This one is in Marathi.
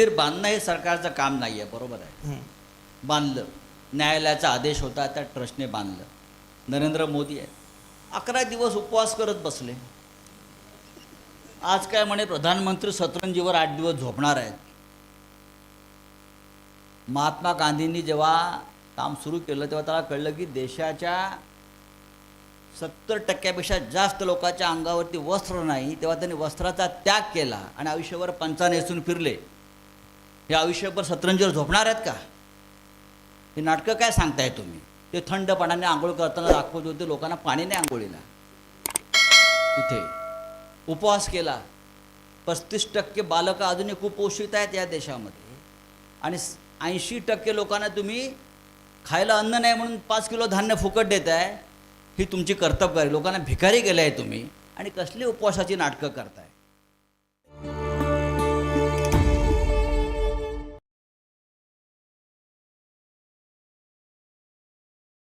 मंदिर बांधणं हे सरकारचं काम नाही आहे बरोबर आहे. बांधलं. न्यायालयाचा आदेश होता त्या ट्रस्टने बांधलं. नरेंद्र मोदी आहे. अकरा दिवस उपवास करत बसले. आज काय म्हणे प्रधानमंत्री सतरंजीवर आठ दिवस झोपणार आहेत. महात्मा गांधींनी जेव्हा काम सुरू केलं तेव्हा त्याला कळलं की देशाच्या सत्तर टक्क्यापेक्षा जास्त लोकांच्या अंगावरती वस्त्र नाही तेव्हा त्यांनी वस्त्राचा त्याग केला आणि आयुष्यभर पंचा नेसून फिरले. हे आयुष्यभर सतरंजीवर झोपणार आहेत का? हे नाटकं काय सांगताय तुम्ही? ते थंडपणाने आंघोळ करताना दाखवत होते लोकांना पाणी नाही आंघोळीला. इथे. उपवास केला. पस्तीस टक्के बालकं अजूनही कुपोषित आहेत या देशामध्ये. आणि ऐंशी टक्के लोकांना तुम्ही खायला अन्न नाही म्हणून पाच किलो धान्य फुकट देत आहे ही तुमची कर्तव्य आहे लोकांना भिकारी केलं आहे तुम्ही. आणि कसली उपवासाची नाटकं करताय?